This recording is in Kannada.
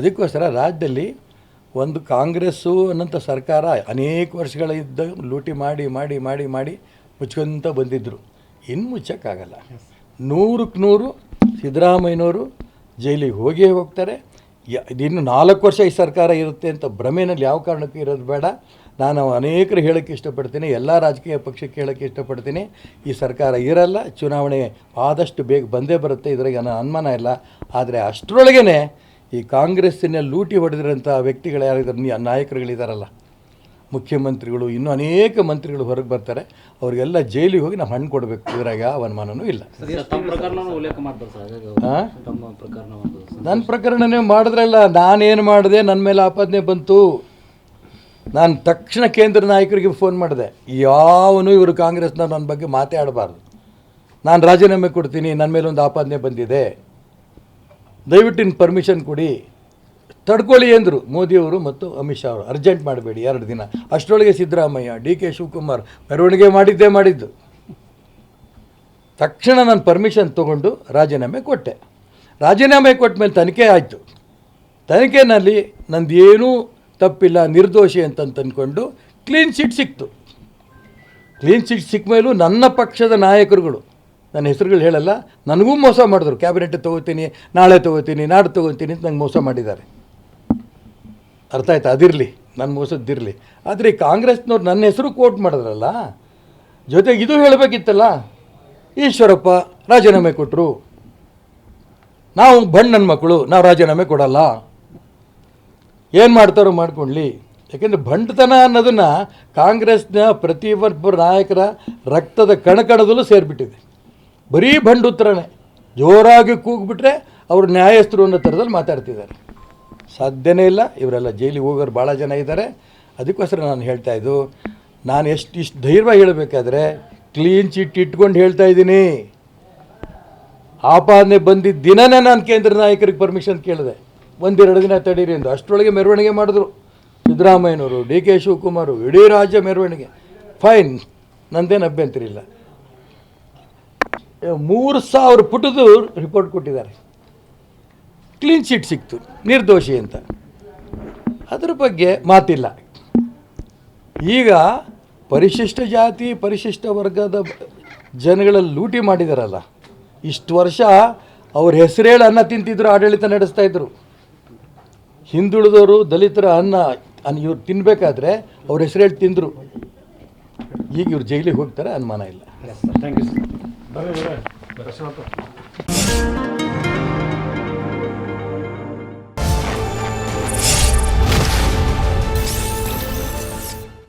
ಅದಕ್ಕೋಸ್ಕರ ರಾಜ್ಯದಲ್ಲಿ ಒಂದು ಕಾಂಗ್ರೆಸ್ಸು ಅನ್ನಂಥ ಸರ್ಕಾರ ಅನೇಕ ವರ್ಷಗಳಿದ್ದ ಲೂಟಿ ಮಾಡಿ ಮಾಡಿ ಮಾಡಿ ಮಾಡಿ ಮುಚ್ಕೊಂತ ಬಂದಿದ್ದರು ಇನ್ನು ಮುಚ್ಚಕ್ಕಾಗಲ್ಲ. ನೂರಕ್ಕೆ ನೂರು ಸಿದ್ದರಾಮಯ್ಯನವರು ಜೈಲಿಗೆ ಹೋಗಿಯೇ ಹೋಗ್ತಾರೆ. ಇನ್ನು ನಾಲ್ಕು ವರ್ಷ ಈ ಸರ್ಕಾರ ಇರುತ್ತೆ ಅಂತ ಭ್ರಮೆನಲ್ಲಿ ಯಾವ ಕಾರಣಕ್ಕೂ ಇರೋದು ಬೇಡ. ನಾನು ಅನೇಕರು ಹೇಳೋಕ್ಕೆ ಇಷ್ಟಪಡ್ತೀನಿ, ಎಲ್ಲ ರಾಜಕೀಯ ಪಕ್ಷಕ್ಕೆ ಹೇಳೋಕ್ಕೆ ಇಷ್ಟಪಡ್ತೀನಿ. ಈ ಸರ್ಕಾರ ಇರಲ್ಲ, ಚುನಾವಣೆ ಆದಷ್ಟು ಬೇಗ ಬಂದೇ ಬರುತ್ತೆ. ಇದ್ರಾಗ ನನ್ನ ಅನುಮಾನ ಇಲ್ಲ. ಆದರೆ ಅಷ್ಟರೊಳಗೇ ಈ ಕಾಂಗ್ರೆಸ್ಸಿನ ಲೂಟಿ ಹೊಡೆದಿರೋಂಥ ವ್ಯಕ್ತಿಗಳು ಯಾರಿದ್ದಾರೆ? ನೀ ನಾಯಕರುಗಳಿದಾರಲ್ಲ ಮುಖ್ಯಮಂತ್ರಿಗಳು ಇನ್ನೂ ಅನೇಕ ಮಂತ್ರಿಗಳು ಹೊರಗೆ ಬರ್ತಾರೆ. ಅವರಿಗೆಲ್ಲ ಜೈಲಿಗೆ ಹೋಗಿ ನಾವು ಹಣ್ಣು ಕೊಡಬೇಕು. ಇದ್ರಾಗ ಯಾವ ಅನುಮಾನನೂ ಇಲ್ಲ. ನನ್ನ ಪ್ರಕರಣನೇ ಮಾಡಿದ್ರಲ್ಲ ನಾನೇನು ಮಾಡಿದೆ? ನನ್ನ ಮೇಲೆ ಆಪಾದನೆ ಬಂತು. ನಾನು ತಕ್ಷಣ ಕೇಂದ್ರ ನಾಯಕರಿಗೆ ಫೋನ್ ಮಾಡಿದೆ. ಯಾವನು ಇವರು ಕಾಂಗ್ರೆಸ್ನ ನನ್ನ ಬಗ್ಗೆ ಮಾತೇ ಆಡಬಾರ್ದು ನಾನು ರಾಜೀನಾಮೆ ಕೊಡ್ತೀನಿ ನನ್ನ ಮೇಲೆ ಒಂದು ಆಪಾದನೆ ಬಂದಿದೆ. ದಯವಿಟ್ಟು ಇನ್ನು ಪರ್ಮಿಷನ್ ಕೊಡಿ. ತಡ್ಕೊಳ್ಳಿ ಅಂದರು ಮೋದಿಯವರು ಮತ್ತು ಅಮಿತ್ ಶಾ ಅವರು. ಅರ್ಜೆಂಟ್ ಮಾಡಬೇಡಿ ಎರಡು ದಿನ. ಅಷ್ಟರೊಳಗೆ ಸಿದ್ದರಾಮಯ್ಯ, ಡಿ ಕೆ ಶಿವಕುಮಾರ್ ಮೆರವಣಿಗೆ ಮಾಡಿದ್ದೇ ಮಾಡಿದ್ದು. ತಕ್ಷಣ ನಾನು ಪರ್ಮಿಷನ್ ತೊಗೊಂಡು ರಾಜೀನಾಮೆ ಕೊಟ್ಟೆ. ರಾಜೀನಾಮೆ ಕೊಟ್ಟ ಮೇಲೆ ತನಿಖೆ ಆಯಿತು. ತನಿಖೆನಲ್ಲಿ ನಂದು ಏನೂ ತಪ್ಪಿಲ್ಲ, ನಿರ್ದೋಷಿ ಅಂತ ಅಂದ್ಕೊಂಡು ಕ್ಲೀನ್ ಚಿಟ್ ಸಿಕ್ತು. ಕ್ಲೀನ್ ಚಿಟ್ ಸಿಕ್ಕ ಮೇಲೂ ನನ್ನ ಪಕ್ಷದ ನಾಯಕರುಗಳು ನನ್ನ ಹೆಸರುಗಳು ಹೇಳಲ್ಲ, ನನಗೂ ಮೋಸ ಮಾಡಿದ್ರು. ಕ್ಯಾಬಿನೆಟ್ ತೊಗೋತೀನಿ, ನಾಳೆ ತೊಗೋತೀನಿ ನಾಡು ತೊಗೋತೀನಿ ಅಂತ ನಂಗೆ ಮೋಸ ಮಾಡಿದ್ದಾರೆ. ಅರ್ಥ ಆಯ್ತಾ? ಅದಿರಲಿ, ನನ್ನ ಮೋಸದ್ದಿರಲಿ ಆದರೆ ಕಾಂಗ್ರೆಸ್ನವ್ರು ನನ್ನ ಹೆಸರು ಕೋಟ್ ಮಾಡಿದ್ರಲ್ಲ, ಜೊತೆಗೆ ಇದು ಹೇಳಬೇಕಿತ್ತಲ್ಲ, ಈಶ್ವರಪ್ಪ ರಾಜೀನಾಮೆ ಕೊಟ್ಟರು ನಾವು ಬಣ್ಣನ ಮಕ್ಕಳು, ನಾವು ರಾಜೀನಾಮೆ ಕೊಡಲ್ಲ. ಏನು ಮಾಡ್ತಾರೋ ಮಾಡ್ಕೊಳ್ಳಿ ಯಾಕೆಂದರೆ ಬಂಟತನ ಅನ್ನೋದನ್ನು ಕಾಂಗ್ರೆಸ್ನ ಪ್ರತಿಯೊಬ್ಬರ ನಾಯಕರ ರಕ್ತದ ಕಣಕಣದಲ್ಲೂ ಸೇರಿಬಿಟ್ಟಿದೆ. ಬರೀ ಬಂಡುತ್ತರನೇ ಜೋರಾಗಿ ಕೂಗ್ಬಿಟ್ರೆ ಅವರು ನ್ಯಾಯಸ್ಥರು ಅನ್ನೋ ಥರದಲ್ಲಿ ಮಾತಾಡ್ತಿದ್ದಾರೆ. ಸಾಧ್ಯನೇ ಇಲ್ಲ, ಇವರೆಲ್ಲ ಜೈಲಿಗೆ ಹೋಗೋರು ಭಾಳ ಜನ ಇದ್ದಾರೆ. ಅದಕ್ಕೋಸ್ಕರ ನಾನು ಹೇಳ್ತಾ ಇದ್ದು, ನಾನು ಎಷ್ಟು ಇಷ್ಟು ಧೈರ್ಯ ಹೇಳಬೇಕಾದ್ರೆ ಕ್ಲೀನ್ ಚಿಟ್ ಇಟ್ಕೊಂಡು ಹೇಳ್ತಾ ಇದ್ದೀನಿ. ಆಪಾದನೆ ಬಂದಿದ್ದ ದಿನನೇ ನಾನು ಕೇಂದ್ರ ನಾಯಕರಿಗೆ ಪರ್ಮಿಷನ್ ಕೇಳಿದೆ. ಒಂದೆರಡು ದಿನ ತಡೀರಿ ಎಂದು ಅಷ್ಟರೊಳಗೆ ಮೆರವಣಿಗೆ ಮಾಡಿದ್ರು. ಸಿದ್ದರಾಮಯ್ಯನವರು, ಡಿ ಕೆ ಶಿವಕುಮಾರು, ಇಡೀ ರಾಜ್ಯ ಮೆರವಣಿಗೆ. ಫೈನ್, ನಂದೇನು ಅಭ್ಯಂತರ ಇಲ್ಲ. ಮೂರು ಸಾವಿರ ಪುಟದು ರಿಪೋರ್ಟ್ ಕೊಟ್ಟಿದ್ದಾರೆ. ಕ್ಲೀನ್ ಚಿಟ್ ಸಿಕ್ತು, ನಿರ್ದೋಷಿ ಅಂತ. ಅದ್ರ ಬಗ್ಗೆ ಮಾತಿಲ್ಲ. ಈಗ ಪರಿಶಿಷ್ಟ ಜಾತಿ, ಪರಿಶಿಷ್ಟ ವರ್ಗದ ಜನಗಳಲ್ಲಿ ಲೂಟಿ ಮಾಡಿದಾರಲ್ಲ, ಇಷ್ಟು ವರ್ಷ ಅವ್ರ ಹೆಸರೇಳು ಅನ್ನ ತಿಂತಿದ್ರು, ಆಡಳಿತ ನಡೆಸ್ತಾ ಇದ್ರು. ಹಿಂದುಳಿದವರು ದಲಿತರ ಅನ್ನ ಅನ್ನ ಇವ್ರು ತಿನ್ನಬೇಕಾದ್ರೆ ಅವ್ರ ಹೆಸರೇಳು ತಿಂದರು. ಈಗ ಇವ್ರು ಜೈಲಿಗೆ ಹೋಗ್ತಾರೆ, ಅನುಮಾನ ಇಲ್ಲ. Thank you 来来来，别吵了。